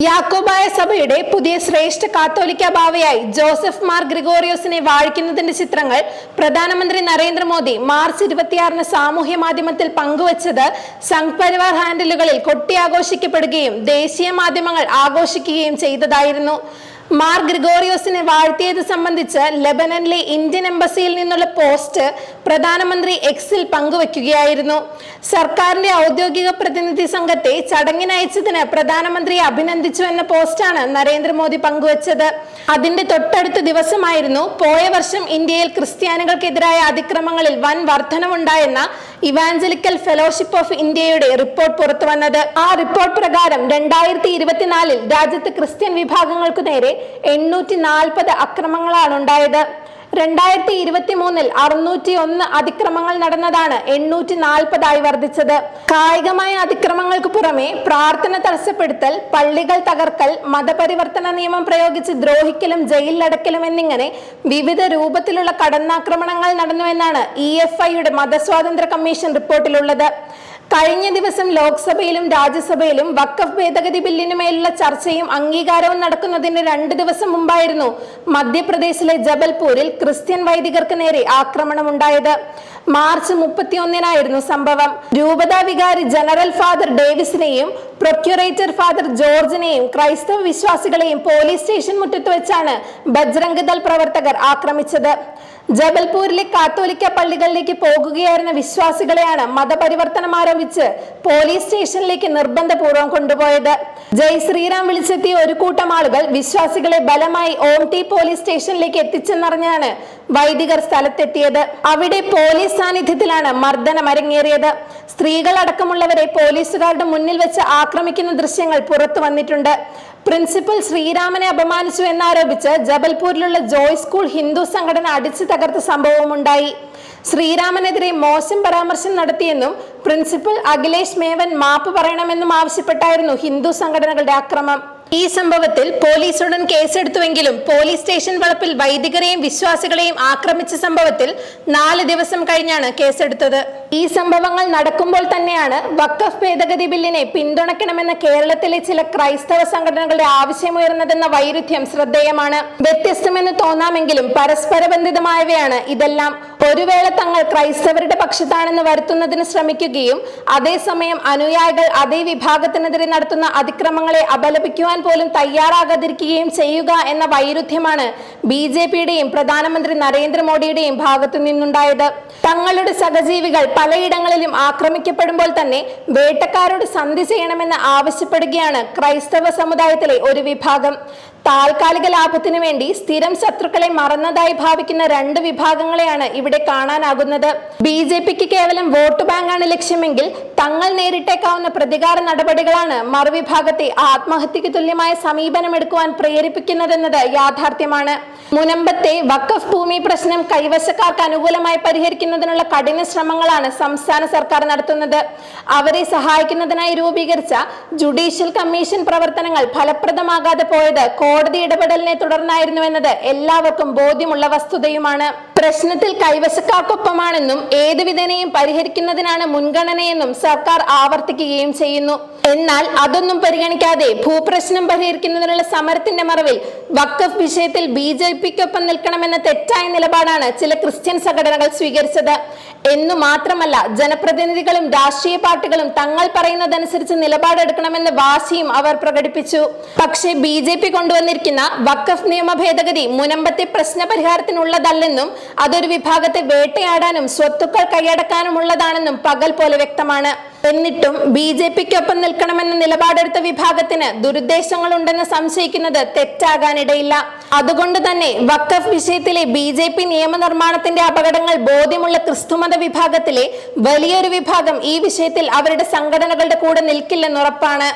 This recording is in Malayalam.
യാക്കോബായ സഭയുടെ പുതിയ ശ്രേഷ്ഠ കാത്തോലിക്ക ബാവയായി ജോസഫ് മാർ ഗ്രിഗോറിയോസിനെ വാഴിക്കുന്നതിന്റെ ചിത്രങ്ങൾ പ്രധാനമന്ത്രി നരേന്ദ്രമോദി മാർച്ച് ഇരുപത്തിയാറിന് സാമൂഹ്യ മാധ്യമത്തിൽ പങ്കുവച്ചത് സംഘ് പരിവാർ ഹാൻഡിലുകളിൽ കൊട്ടിയാഘോഷിക്കപ്പെടുകയും ദേശീയ മാധ്യമങ്ങൾ ആഘോഷിക്കുകയും ചെയ്തതായിരുന്നു. മാർ ഗ്രിഗോറിയോസിനെ വാഴ്ത്തിയത് സംബന്ധിച്ച് ലെബനനിലെ ഇന്ത്യൻ എംബസിയിൽ നിന്നുള്ള പോസ്റ്റ് പ്രധാനമന്ത്രി എക്സിൽ പങ്കുവയ്ക്കുകയായിരുന്നു സർക്കാരിന്റെ ഔദ്യോഗിക പ്രതിനിധി സംഘത്തെ ചടങ്ങിനയച്ചതിന് പ്രധാനമന്ത്രിയെ അഭിനന്ദിച്ചു എന്ന പോസ്റ്റാണ് നരേന്ദ്രമോദി പങ്കുവച്ചത്. അതിന്റെ തൊട്ടടുത്ത ദിവസമായിരുന്നു പോയ വർഷം ഇന്ത്യയിൽ ക്രിസ്ത്യാനികൾക്കെതിരായ അതിക്രമങ്ങളിൽ വൻ വർധനവുണ്ടായെന്ന ഇവാഞ്ചലിക്കൽ ഫെലോഷിപ്പ് ഓഫ് ഇന്ത്യയുടെ റിപ്പോർട്ട് പുറത്തുവന്നത്. ആ റിപ്പോർട്ട് പ്രകാരം രണ്ടായിരത്തി ഇരുപത്തിനാലിൽ രാജ്യത്ത് ക്രിസ്ത്യൻ വിഭാഗങ്ങൾക്കു നേരെ എണ്ണൂറ്റി നാൽപ്പത് അക്രമങ്ങളാണ് ഉണ്ടായത്. രണ്ടായിരത്തി ഇരുപത്തി മൂന്നിൽ അറുന്നൂറ്റി ഒന്ന് അതിക്രമങ്ങൾ നടന്നതാണ് എണ്ണൂറ്റി നാൽപ്പതായി വർദ്ധിച്ചത്. കായികമായ അതിക്രമങ്ങൾക്ക് പുറമെ പ്രാർത്ഥന തടസ്സപ്പെടുത്തൽ പള്ളികൾ തകർക്കൽ മതപരിവർത്തന നിയമം പ്രയോഗിച്ച് ദ്രോഹിക്കലും ജയിലിലടക്കലും എന്നിങ്ങനെ വിവിധ രൂപത്തിലുള്ള കടന്നാക്രമണങ്ങൾ നടന്നുവെന്നാണ് ഇ എഫ് ഐയുടെ മതസ്വാതന്ത്ര്യ കമ്മീഷൻ റിപ്പോർട്ടിലുള്ളത്. കഴിഞ്ഞ ദിവസം ലോക്സഭയിലും രാജ്യസഭയിലും വക്കഫ് ഭേദഗതി ബില്ലിനുമേലുള്ള ചർച്ചയും അംഗീകാരവും നടക്കുന്നതിന് രണ്ട് ദിവസം മുമ്പായിരുന്നു മധ്യപ്രദേശിലെ ജബൽപൂരിൽ ക്രിസ്ത്യൻ വൈദികർക്ക് നേരെ ആക്രമണമുണ്ടായത്. മാർച്ച് മുപ്പത്തിയൊന്നിനായിരുന്നു സംഭവം. രൂപതാ വികാരി ജനറൽ ഫാദർ ഡേവിസിനെയും പ്രൊക്യൂറേറ്റർ ഫാദർ ജോർജിനെയും ക്രൈസ്തവ വിശ്വാസികളെയും പോലീസ് സ്റ്റേഷൻ മുറ്റത്ത് വെച്ചാണ് ബജ്രംഗ് ദൾ പ്രവർത്തകർ ആക്രമിച്ചത്. ജബൽപൂരിലെ കാത്തോലിക്ക പള്ളികളിലേക്ക് പോകുകയായിരുന്ന വിശ്വാസികളെയാണ് മതപരിവർത്തനം ആരോപിച്ച് പോലീസ് സ്റ്റേഷനിലേക്ക് നിർബന്ധപൂർവം കൊണ്ടുപോയത്. ജയ് ശ്രീറാം വിളിച്ചെത്തിയ ഒരു കൂട്ടം ആളുകൾ വിശ്വാസികളെ ബലമായി ഓം ടി പോലീസ് സ്റ്റേഷനിലേക്ക് എത്തിച്ചെന്നറിഞ്ഞാണ് വൈദികർ സ്ഥലത്തെത്തിയത്. അവിടെ പോലീസ് സാന്നിധ്യത്തിലാണ് മർദ്ദനം അരങ്ങേറിയത്. സ്ത്രീകളടക്കമുള്ളവരെ പോലീസുകാരുടെ മുന്നിൽ വെച്ച് ആക്രമിക്കുന്ന ദൃശ്യങ്ങൾ പുറത്തു വന്നിട്ടുണ്ട്. പ്രിൻസിപ്പൽ ശ്രീരാമനെ അപമാനിച്ചു എന്നാരോപിച്ച് ജബൽപൂരിലുള്ള ജോയ് സ്കൂൾ ഹിന്ദു സംഘടന അടിച്ചു തകർത്ത സംഭവമുണ്ടായി. ശ്രീരാമനെതിരെ മോശം പരാമർശം നടത്തിയെന്നും പ്രിൻസിപ്പൽ അഖിലേഷ് മേവൻ മാപ്പ് പറയണമെന്നും ആവശ്യപ്പെട്ടായിരുന്നു ഹിന്ദു സംഘടനകളുടെ അക്രമം. ഈ സംഭവത്തിൽ പോലീസ് ഉടൻ കേസെടുത്തുവെങ്കിലും പോലീസ് സ്റ്റേഷൻ വളപ്പിൽ വൈദികരെയും വിശ്വാസികളെയും ആക്രമിച്ച സംഭവത്തിൽ നാല് ദിവസം കഴിഞ്ഞാണ് കേസെടുത്തത്. ഈ സംഭവങ്ങൾ നടക്കുമ്പോൾ തന്നെയാണ് വക്കഫ് ഭേദഗതി ബില്ലിനെ പിന്തുണയ്ക്കണമെന്ന കേരളത്തിലെ ചില ക്രൈസ്തവ സംഘടനകളുടെ ആവശ്യമുയർന്നതെന്ന വൈരുദ്ധ്യം ശ്രദ്ധേയമാണ്. വ്യത്യസ്തമെന്ന് തോന്നാമെങ്കിലും പരസ്പരബന്ധിതമായവയാണ് ഇതെല്ലാം. ഒരു വേള തങ്ങൾ ക്രൈസ്തവരുടെ പക്ഷത്താണെന്ന് വരുത്തുന്നതിന് ശ്രമിക്കുകയും അതേസമയം അനുയായികൾ അതേ വിഭാഗത്തിനെതിരെ നടത്തുന്ന അതിക്രമങ്ങളെ അപലപിക്കുവാൻ പോലും തയ്യാറാകാതിരിക്കുകയും ചെയ്യുക എന്ന വൈരുദ്ധ്യമാണ് ബി ജെ പിയുടെയും പ്രധാനമന്ത്രി നരേന്ദ്രമോദിയുടെയും ഭാഗത്തു നിന്നുണ്ടായത്. തങ്ങളുടെ സഹജീവികൾ പലയിടങ്ങളിലും ആക്രമിക്കപ്പെടുമ്പോൾ തന്നെ വേട്ടക്കാരോട് സന്ധി ചെയ്യണമെന്ന് ആവശ്യപ്പെടുകയാണ് ക്രൈസ്തവ സമുദായത്തിലെ ഒരു വിഭാഗം. താൽക്കാലിക ലാഭത്തിനു വേണ്ടി സ്ഥിരം ശത്രുക്കളെ മറന്നതായി ഭാവിക്കുന്ന രണ്ട് വിഭാഗങ്ങളെയാണ് ഇവിടെ കാണാനാകുന്നത്. ബി ജെ പിക്ക് കേവലം വോട്ട് ബാങ്കാണ് ലക്ഷ്യമെങ്കിൽ തങ്ങൾ നേരിട്ടേക്കാവുന്ന പ്രതികാര നടപടികളാണ് മറുവിഭാഗത്തെ ആത്മഹത്യക്ക് തുല്യമായ സമീപനമെടുക്കുവാൻ പ്രേരിപ്പിക്കുന്നതെന്നത് യാഥാർത്ഥ്യമാണ്. മുനമ്പത്തെ വക്കഫ് ഭൂമി പ്രശ്നം കൈവശക്കാർക്ക് അനുകൂലമായി പരിഹരിക്കുന്നതിനുള്ള കഠിന ശ്രമങ്ങളാണ് സംസ്ഥാന സർക്കാർ നടത്തുന്നത്. അവരെ സഹായിക്കുന്നതിനായി രൂപീകരിച്ച ജുഡീഷ്യൽ കമ്മീഷൻ പ്രവർത്തനങ്ങൾ ഫലപ്രദമാകാതെ പോയത് കോടതി ഇടപെടലിനെ തുടർന്നായിരുന്നുവെന്നത് എല്ലാവർക്കും ബോധ്യമുള്ള വസ്തുതയുമാണ്. പ്രശ്നത്തിൽ കൈവശക്കാർക്കൊപ്പമാണെന്നും ഏത് വിധേനയും പരിഹരിക്കുന്നതിനാണ് മുൻഗണനയെന്നും സർക്കാർ ആവർത്തിക്കുകയും ചെയ്യുന്നു. എന്നാൽ അതൊന്നും പരിഗണിക്കാതെ ഭൂപ്രശ്നം പരിഹരിക്കുന്നതിനുള്ള സമരത്തിന്റെ മറവിൽ വക്കഫ് വിഷയത്തിൽ ബി ജെ പിക്കൊപ്പം നിൽക്കണമെന്ന തെറ്റായ നിലപാടാണ് ചില ക്രിസ്ത്യൻ സംഘടനകൾ സ്വീകരിച്ചത്. എന്നു മാത്രമല്ല ജനപ്രതിനിധികളും രാഷ്ട്രീയ പാർട്ടികളും തങ്ങൾ പറയുന്നതനുസരിച്ച് നിലപാടെടുക്കണമെന്ന വാശിയും അവർ പ്രകടിപ്പിച്ചു. പക്ഷേ ബി ജെ പി കൊണ്ടുവന്നിരിക്കുന്ന വക്കഫ് നിയമ ഭേദഗതി മുനമ്പത്തെ പ്രശ്ന പരിഹാരത്തിനുള്ളതല്ലെന്നും അതൊരു വിഭാഗത്തെ വേട്ടയാടാനും സ്വത്തുക്കൾ കൈയടക്കാനുമുള്ളതാണെന്നും പകൽ പോലെ വ്യക്തമാണ്. എന്നിട്ടും ബി ജെ പിക്കൊപ്പം നിൽക്കണമെന്ന നിലപാടെടുത്ത വിഭാഗത്തിന് ദുരുദ്ദേശങ്ങളുണ്ടെന്ന് സംശയിക്കുന്നത് തെറ്റാകാനിടയില്ല. അതുകൊണ്ട് തന്നെ വക്കഫ് വിഷയത്തിലെ ബി ജെ പി നിയമനിർമ്മാണത്തിന്റെ അപകടങ്ങൾ ബോധ്യമുള്ള ക്രിസ്തുമത വിഭാഗത്തിലെ വലിയൊരു വിഭാഗം ഈ വിഷയത്തിൽ അവരുടെ സംഘടനകളുടെ കൂടെ നിൽക്കില്ലെന്നുറപ്പാണ്.